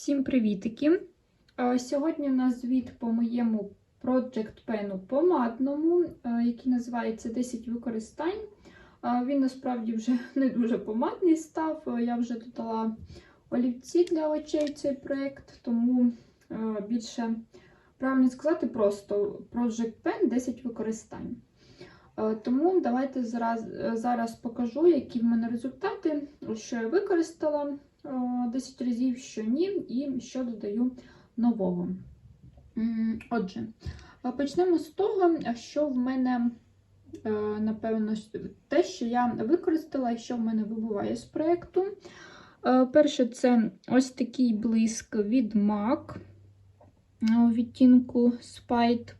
Всім привітики! Е, Сьогодні у нас звіт по моєму Project Pen помадному, е, який називається 10 використань. Е, Він насправді вже не дуже помадний став. Я вже додала олівці для очей цей проєкт, тому більше правильно сказати просто Project Pen 10 використань. Тому давайте зараз, зараз покажу, які в мене результати, що я використала. Е, 10 разів, що ні, і що додаю нового. Отже, е, почнемо з того, що в мене, е, напевно, те, що я використала і що в мене вибуває з проєкту. Е, Перше, це ось такий блиск від MAC у відтінку Spite.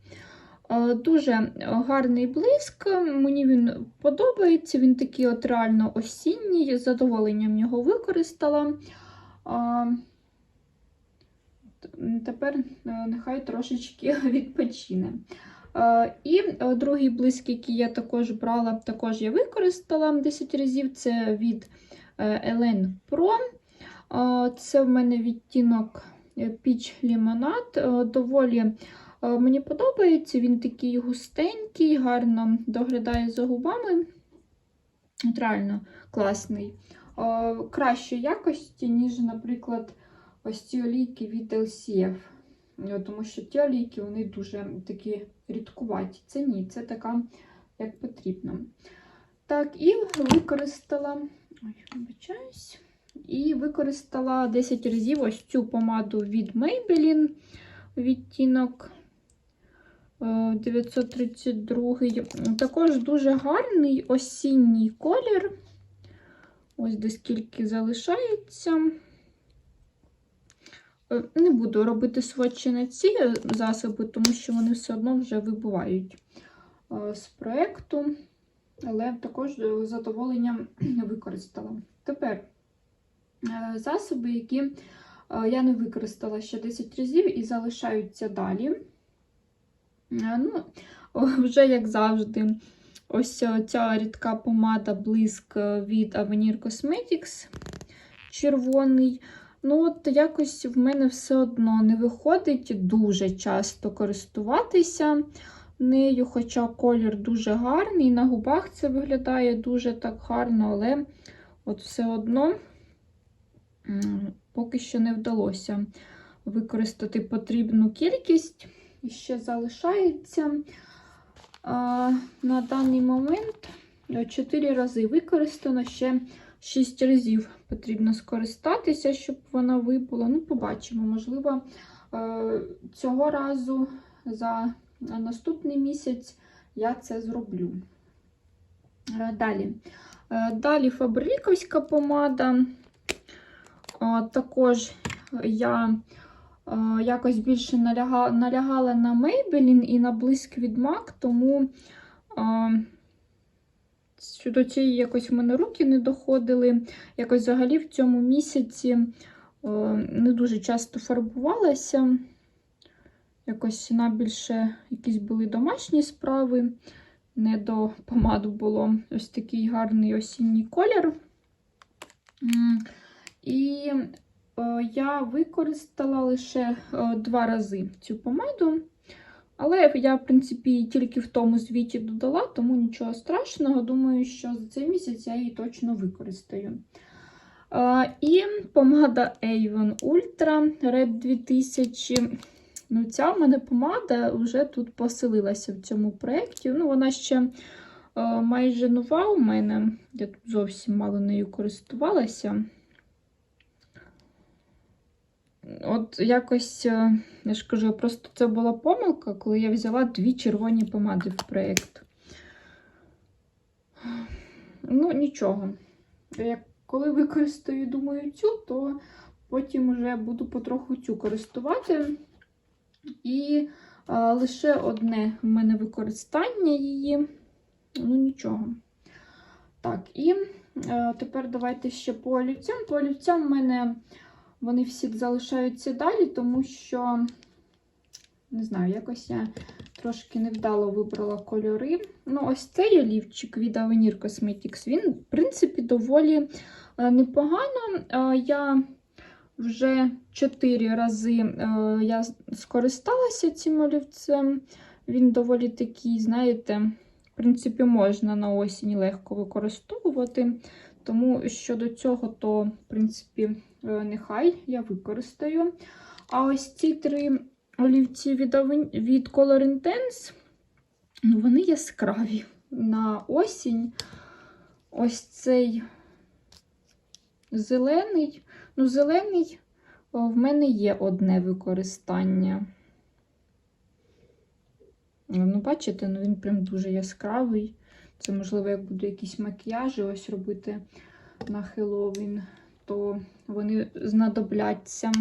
Дуже гарний блиск, мені він подобається, він такий от реально осінній, з задоволенням його використала. А, Тепер е, нехай трошечки відпочине. І е, другий блиск, який я також брала, також я використала 10 разів. Це від е, Elen Pro. Це в мене відтінок Lemonade. Е, Доволі мені подобається, він такий густенький, гарно доглядає за губами. От Реально класний. Е, Кращої якості, ніж, наприклад, ось ці олійки від LCF. Е, Тому що ті олійки вони дуже такі рідкуваті. Це ні, це така, як потрібно. Так, і використала. Ой. І використала 10 разів ось цю помаду від Maybelline відтінок е, 932. Також дуже гарний осінній колір. Ось де скільки залишається. Е, Не буду робити сводчі на ці засоби, тому що вони все одно вже вибувають е, з проєкту, але також з задоволенням використала. Тепер е, засоби, які е, я не використала ще 10 разів і залишаються далі. Е, Ну, вже як завжди, ось ця рідка помада блиск від Avenir Cosmetics червоний. Ну, от якось в мене все одно не виходить дуже часто користуватися нею, хоча колір дуже гарний, на губах це виглядає дуже так гарно, але от все одно поки що не вдалося використати потрібну кількість. І ще залишається на даний момент 4 рази використано, ще 6 разів потрібно скористатися, щоб вона випала. Ну, побачимо, можливо, е, цього разу за наступний місяць я це зроблю. Е, Далі. Е, Далі фабриківська помада. Е, Також я е, якось більше наляга- налягала на Maybelline і на блиск від MAC, тому е, щодо цієї якось в мене руки не доходили. Якось взагалі в цьому місяці е, не дуже часто фарбувалася. Якось найбільше якісь були домашні справи. Не до помаду було ось такий гарний осінній колір. І е, я використала лише е, два рази цю помаду. Але я, в принципі, тільки в тому звіті додала, тому нічого страшного. Думаю, що за цей місяць я її точно використаю. Е, І помада Avon Ultra Red 2000. Ну, ця в мене помада вже тут поселилася в цьому проєкті. Ну, вона ще е, майже нова у мене. Я тут зовсім мало нею користувалася. От якось, е, я ж кажу, просто це була помилка, коли я взяла дві червоні помади в проєкт. Ну, нічого. Як коли використаю, думаю, цю, то потім вже буду потроху цю користувати. І а, лише одне в мене використання її. Ну, нічого. Так, і е, тепер давайте ще по олівцям. По олівцям в мене вони всі залишаються далі, тому що, не знаю, якось я трошки невдало вибрала кольори. Ну, ось цей олівчик від Avenir Cosmetics, він, в принципі, доволі е, непогано. Е, Я Вже чотири рази е, я скористалася цим олівцем. Він доволі такий, знаєте, в принципі, можна на осінь легко використовувати. Тому щодо цього, то, в принципі, нехай я використаю. А ось ці три олівці від, від Color Intense, ну, вони яскраві на осінь. Ось цей зелений. Ну, зелений о, в мене є одне використання. Ну, бачите, ну він прям дуже яскравий. Це, можливо, як буду якісь макіяжі ось робити на Хеллоуін, то вони знадобляться.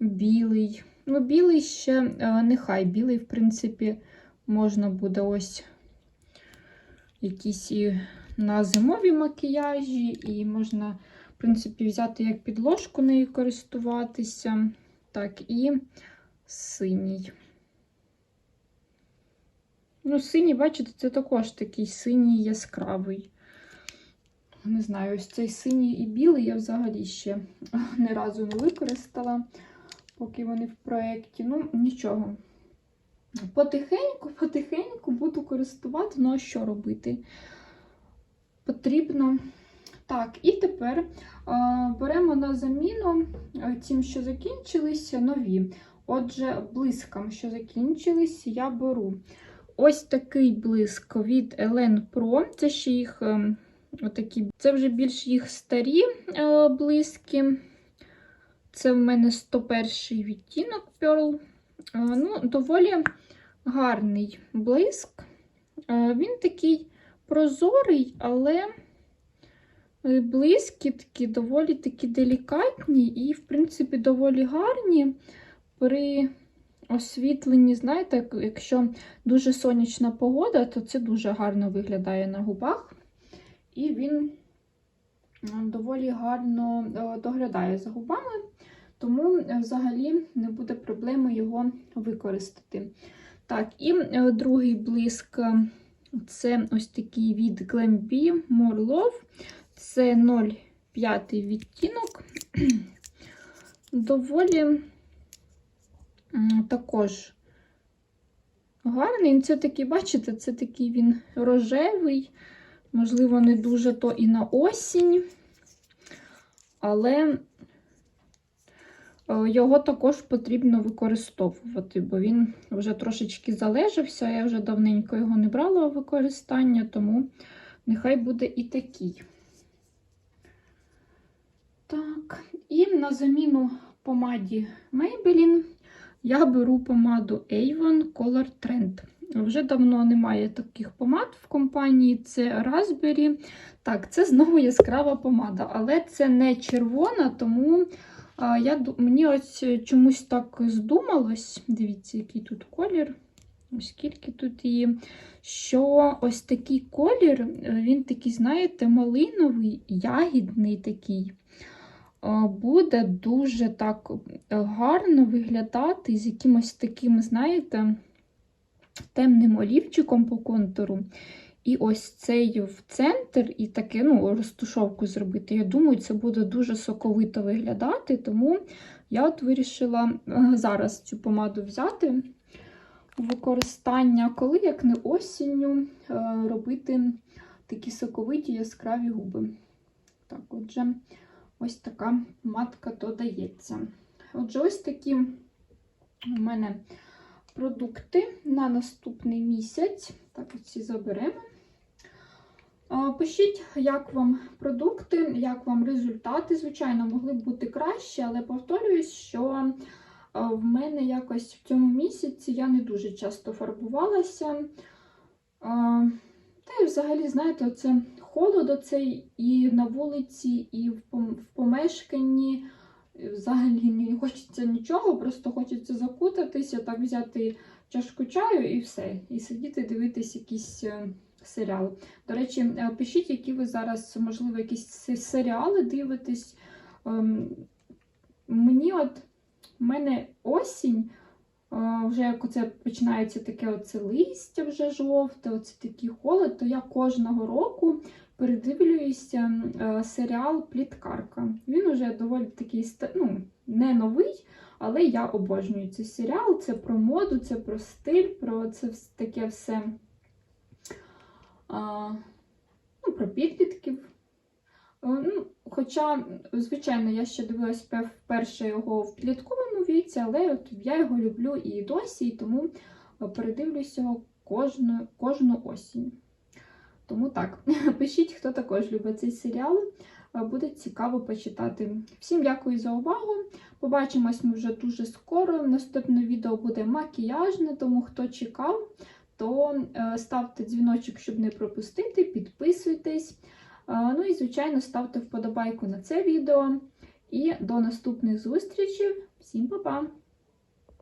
Білий. Ну, білий ще е, нехай. Білий, в принципі, можна буде ось якісь і на зимові макіяжі, і можна, в принципі, взяти як підложку нею користуватися. Так, і синій. Ну, синій, бачите, це також такий синій яскравий. Не знаю, ось цей синій і білий я взагалі ще не разу не використала, поки вони в проєкті. Ну, нічого. Потихеньку, потихеньку буду користувати, ну а що робити? Потрібно. Так, і тепер а, беремо на заміну тим, що закінчилися, нові. Отже, блискам, що закінчились, я беру ось такий блиск від Elen Pro. Це ще їх е, отакі, це вже більш їх старі е, блиски. Це в мене 101 відтінок Pearl. Е, ну, доволі гарний блиск. Е, Він такий прозорий, але е, блискітки доволі такі делікатні і, в принципі, доволі гарні при освітленні, знаєте, якщо дуже сонячна погода, то це дуже гарно виглядає на губах. І він доволі гарно е, доглядає за губами, тому е, взагалі не буде проблеми його використати. Так, і е, другий блиск це ось такий від Glambi More Love. Це 0,5 відтінок. Доволі також гарний. Це такий, бачите, це такий він рожевий, можливо, не дуже то і на осінь, але е, його також потрібно використовувати, бо він вже трошечки залежався. Я вже давненько його не брала у використання, тому нехай буде і такий. Так, і на заміну помаді Maybelline я беру помаду Avon Color Trend. Вже давно немає таких помад в компанії. Це Raspberry. Так, це знову яскрава помада, але це не червона, тому я, мені ось чомусь так здумалось. Дивіться, який тут колір. Ось скільки тут її. Що ось такий колір, е, він такий, знаєте, малиновий, ягідний такий. Буде дуже так гарно виглядати з якимось таким, знаєте, темним олівчиком по контуру. І ось цей в центр, і таке, ну, розтушовку зробити. Я думаю, це буде дуже соковито виглядати, тому я от вирішила е, зараз цю помаду взяти у використання, коли як не осінню е, робити такі соковиті яскраві губи. Так, отже, ось така помадка додається. Отже, ось такі у мене продукти на наступний місяць. Так, оці заберемо. Пишіть, як вам продукти, як вам результати. Звичайно, могли б бути краще, але повторююсь, що в мене якось в цьому місяці я не дуже часто фарбувалася. Та й взагалі, знаєте, оце холод оцей і на вулиці, і в помешканні. Взагалі не хочеться нічого, просто хочеться закутатися, так взяти чашку чаю і все. І сидіти дивитись якийсь е, серіал. До речі, е, пишіть, які ви зараз, можливо, якісь серіали дивитесь. Ем, Мені от в мене осінь, е, вже як оце починається таке оце листя вже жовте, оце такий холод, то я кожного року передивлююся е, серіал Пліткарка. Він уже доволі такий ну, не новий, але я обожнюю цей серіал. Це про моду, це про стиль, про це таке все. Ну, про підлітків. Е, Ну, хоча, звичайно, я ще дивилась вперше його в підлітковому віці, але от я його люблю і досі, і тому е, передивлюсь його кожну, кожну осінь. Тому так, пишіть, хто також любить цей серіал. Е, Буде цікаво почитати. Всім дякую за увагу. Побачимось ми вже дуже скоро. Наступне відео буде макіяжне, тому хто чекав, то е, ставте дзвіночок, щоб не пропустити, підписуйтесь. Е, Ну і, звичайно, ставте вподобайку на це відео. І до наступних зустрічей. Всім па-па!